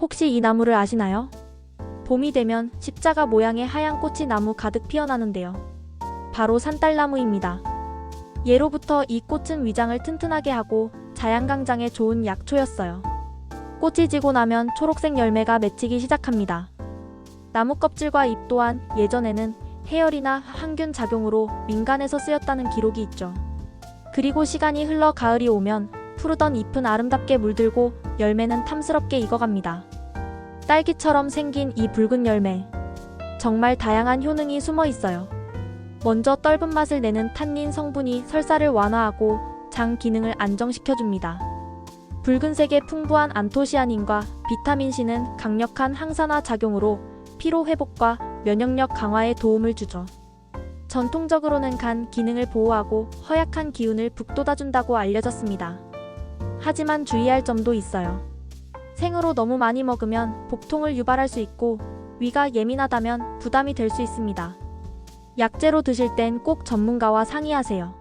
혹시 이 나무를 아시나요? 봄이 되면 십자가 모양의 하얀 꽃이 나무 가득 피어나는데요. 바로 산딸나무입니다. 예로부터 이 꽃은 위장을 튼튼하게 하고 자양강장에 좋은 약초였어요. 꽃이 지고 나면 초록색 열매가 맺히기 시작합니다. 나무 껍질과 잎 또한 예전에는 해열이나 항균 작용으로 민간에서 쓰였다는 기록이 있죠. 그리고 시간이 흘러 가을이 오면 푸르던 잎은 아름답게 물들고 열매는 탐스럽게 익어갑니다. 딸기처럼 생긴 이 붉은 열매. 정말 다양한 효능이 숨어 있어요. 먼저 떫은 맛을 내는 탄닌 성분이 설사를 완화하고 장 기능을 안정시켜줍니다. 붉은색의 풍부한 안토시아닌과 비타민 C는 강력한 항산화 작용으로 피로 회복과 면역력 강화에 도움을 주죠. 전통적으로는 간 기능을 보호하고 허약한 기운을 북돋아준다고 알려졌습니다. 하지만 주의할 점도 있어요. 생으로 너무 많이 먹으면 복통을 유발할 수 있고 위가 예민하다면 부담이 될 수 있습니다. 약재로 드실 땐 꼭 전문가와 상의하세요.